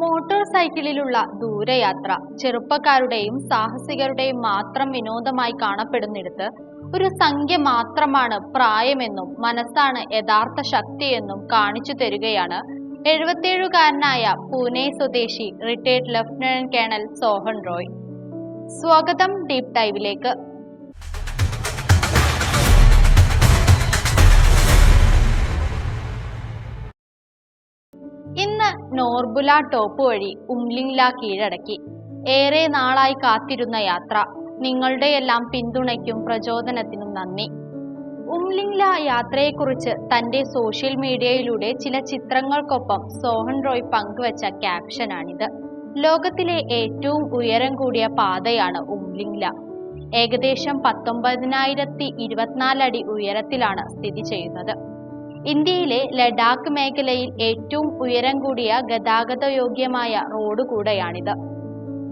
Motor സൈക്കിളിലുള്ള ദൂരയാത്ര ചെറുപ്പക്കാരുടെയും സാഹസികരുടെയും മാത്രം വിനോദമായി കാണപ്പെടുന്നിടത്ത് ഒരു സംഖ്യ മാത്രമാണ് പ്രായമെന്നും മനസ്സാണ് യഥാർത്ഥ ശക്തിയെന്നും കാണിച്ചു തരികയാണ് എഴുപത്തിയേഴുകാരനായ പൂനെ സ്വദേശി retired lieutenant colonel Sohan Roy. സ്വാഗതം ഡീപ് ഡൈവിലേക്ക്. നോർബുല ടോപ്പ് വഴി ഉംലിംഗ്ല കീഴടക്കി. ഏറെ നാളായി കാത്തിരുന്ന യാത്ര നിങ്ങളുടെയെല്ലാം പിന്തുണയ്ക്കും പ്രചോദനത്തിനും നന്ദി. ഉംലിംഗ്ല യാത്രയെക്കുറിച്ച് തന്റെ സോഷ്യൽ മീഡിയയിലൂടെ ചില ചിത്രങ്ങൾക്കൊപ്പം സോഹൻ റോയ് പങ്കുവച്ച ക്യാപ്ഷനാണിത്. ലോകത്തിലെ ഏറ്റവും ഉയരം കൂടിയ പാതയാണ് ഉംലിംഗ്ല. ഏകദേശം പത്തൊമ്പതിനായിരത്തി ഇരുപത്തിനാല് അടി ഉയരത്തിലാണ് സ്ഥിതി ചെയ്യുന്നത്. ഇന്ത്യയിലെ ലഡാക്ക് മേഖലയിൽ ഏറ്റവും ഉയരം കൂടിയ ഗതാഗത യോഗ്യമായ റോഡ് കൂടെയാണിത്.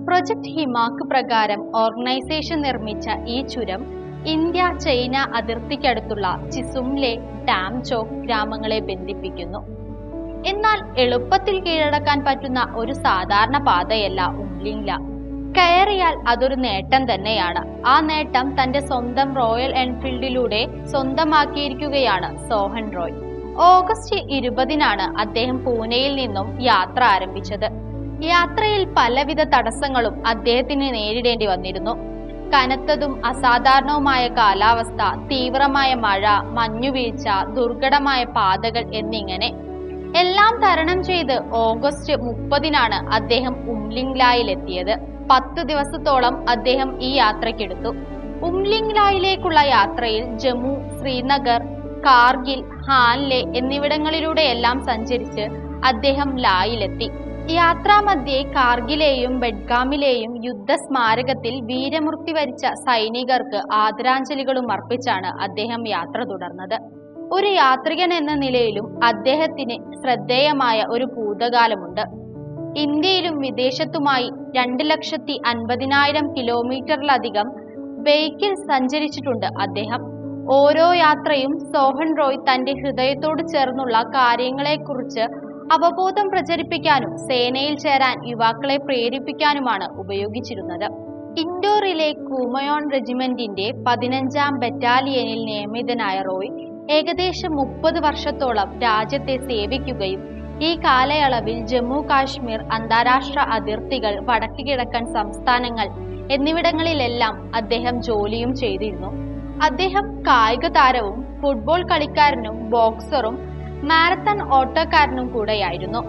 പ്രൊജക്ട് ഹിമാക്ക് പ്രകാരം ഓർഗനൈസേഷൻ നിർമ്മിച്ച ഈ ചുരം ഇന്ത്യ ചൈന അതിർത്തിക്കടുത്തുള്ള ചിസുംലെ ഡാംചോക് ഗ്രാമങ്ങളെ ബന്ധിപ്പിക്കുന്നു. എന്നാൽ എളുപ്പത്തിൽ കീഴടക്കാൻ പറ്റുന്ന ഒരു സാധാരണ പാതയല്ല ഉംലിംഗ്ല കയറിയാൽ അതൊരു നേട്ടം തന്നെയാണ്. ആ നേട്ടം തന്റെ സ്വന്തം റോയൽ എൻഫീൽഡിലൂടെ സ്വന്തമാക്കിയിരിക്കുകയാണ് സോഹൻ റോയ്. ഓഗസ്റ്റ് ഇരുപതിനാണ് അദ്ദേഹം പൂനെയിൽ നിന്നും യാത്ര ആരംഭിച്ചത്. യാത്രയിൽ പലവിധ തടസ്സങ്ങളും അദ്ദേഹത്തിന് നേരിടേണ്ടി വന്നിരുന്നു. കനത്തതും അസാധാരണവുമായ കാലാവസ്ഥ തീവ്രമായ മഴ മഞ്ഞുവീഴ്ച ദുർഘടമായ പാതകൾ എന്നിങ്ങനെ എല്ലാം തരണം ചെയ്ത് ഓഗസ്റ്റ് മുപ്പതിനാണ് അദ്ദേഹം ഉംലിംഗ്ലായിലെത്തിയത്. പത്തു ദിവസത്തോളം അദ്ദേഹം ഈ യാത്രയ്ക്കെടുത്തു. ഉംലിംഗ്ലായിലേക്കുള്ള യാത്രയിൽ ജമ്മു ശ്രീനഗർ കാർഗിൽ ഹാൻലെ എന്നിവിടങ്ങളിലൂടെയെല്ലാം സഞ്ചരിച്ച് അദ്ദേഹം ലായിലെത്തി. യാത്രാമധ്യേ കാർഗിലെയും ബെഡ്ഗാമിലെയും യുദ്ധസ്മാരകത്തിൽ വീരമൃത്യു വരിച്ച സൈനികർക്ക് ആദരാഞ്ജലികളും അർപ്പിച്ചാണ് അദ്ദേഹം യാത്ര തുടർന്നത്. ഒരു യാത്രികൻ എന്ന നിലയിലും അദ്ദേഹത്തിന് ശ്രദ്ധേയമായ ഒരു ഭൂതകാലമുണ്ട്. ഇന്ത്യയിലും വിദേശത്തുമായി രണ്ട് ലക്ഷത്തി അൻപതിനായിരം കിലോമീറ്ററിലധികം ബൈക്കിൽ സഞ്ചരിച്ചിട്ടുണ്ട് അദ്ദേഹം. ഓരോ യാത്രയും സോഹൻ റോയ് തന്റെ ഹൃദയത്തോട് ചേർന്നുള്ള കാര്യങ്ങളെക്കുറിച്ച് അവബോധം പ്രചരിപ്പിക്കാനും സേനയിൽ ചേരാൻ യുവാക്കളെ പ്രേരിപ്പിക്കാനുമാണ് ഉപയോഗിച്ചിരുന്നത്. ഇൻഡോറിലെ കൂമയോൺ റെജിമെന്റിന്റെ പതിനഞ്ചാം ബറ്റാലിയനിൽ നിയമിതനായ റോയ് ഏകദേശം മുപ്പത് വർഷത്തോളം രാജ്യത്തെ സേവിക്കുകയും ഈ കാലയളവിൽ ജമ്മു കാശ്മീർ അന്താരാഷ്ട്ര അതിർത്തികൾ വടക്ക് കിഴക്കൻ സംസ്ഥാനങ്ങൾ എന്നിവിടങ്ങളിലെല്ലാം അദ്ദേഹം ജോലിയും ചെയ്തിരുന്നു. അദ്ദേഹം കായിക താരവും ഫുട്ബോൾ കളിക്കാരനും ബോക്സറും മാരത്തൺ ഓട്ടക്കാരനും കൂടെയായിരുന്നു.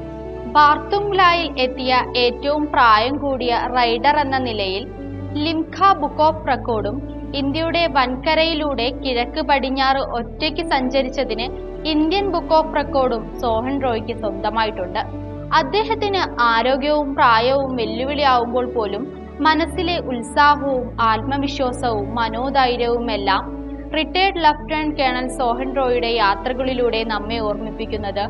ബാർത്തുംഗ്ലായിൽ എത്തിയ ഏറ്റവും പ്രായം കൂടിയ റൈഡർ എന്ന നിലയിൽ ലിംഖ ബുക്ക് ഓഫ് റെക്കോർഡും ഇന്ത്യയുടെ വൻകരയിലൂടെ കിഴക്ക് പടിഞ്ഞാറ് ഒറ്റയ്ക്ക് സഞ്ചരിച്ചതിന് ഇന്ത്യൻ ബുക്ക് ഓഫ് റെക്കോർഡും സോഹൻ റോയ്ക്ക് സ്വന്തമായിട്ടുണ്ട്. അദ്ദേഹത്തിന് ആരോഗ്യവും പ്രായവും വെല്ലുവിളിയാവുമ്പോൾ പോലും മനസ്സിലെ ഉത്സാഹവും ആത്മവിശ്വാസവും മനോധൈര്യവും എല്ലാം റിട്ടയർഡ് ലഫ്റ്റനന്റ് കേണൽ സോഹൻ റോയുടെ യാത്രകളിലൂടെ നമ്മെ ഓർമ്മിപ്പിക്കുന്നത്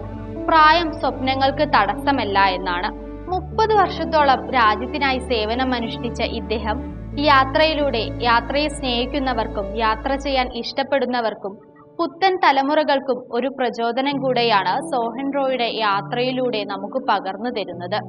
പ്രായം സ്വപ്നങ്ങൾക്ക് തടസ്സമല്ല എന്നാണ്. മുപ്പത് വർഷത്തോളം രാജ്യത്തിനായി സേവനമനുഷ്ഠിച്ച ഇദ്ദേഹം യാത്രയിലൂടെ യാത്രയെ സ്നേഹിക്കുന്നവർക്കും യാത്ര ചെയ്യാൻ ഇഷ്ടപ്പെടുന്നവർക്കും പുത്തൻ തലമുറകൾക്കും ഒരു പ്രചോദനം കൂടെയാണ് സോഹൻ റോയുടെ യാത്രയിലൂടെ നമുക്ക് പകർന്നു തരുന്നത്.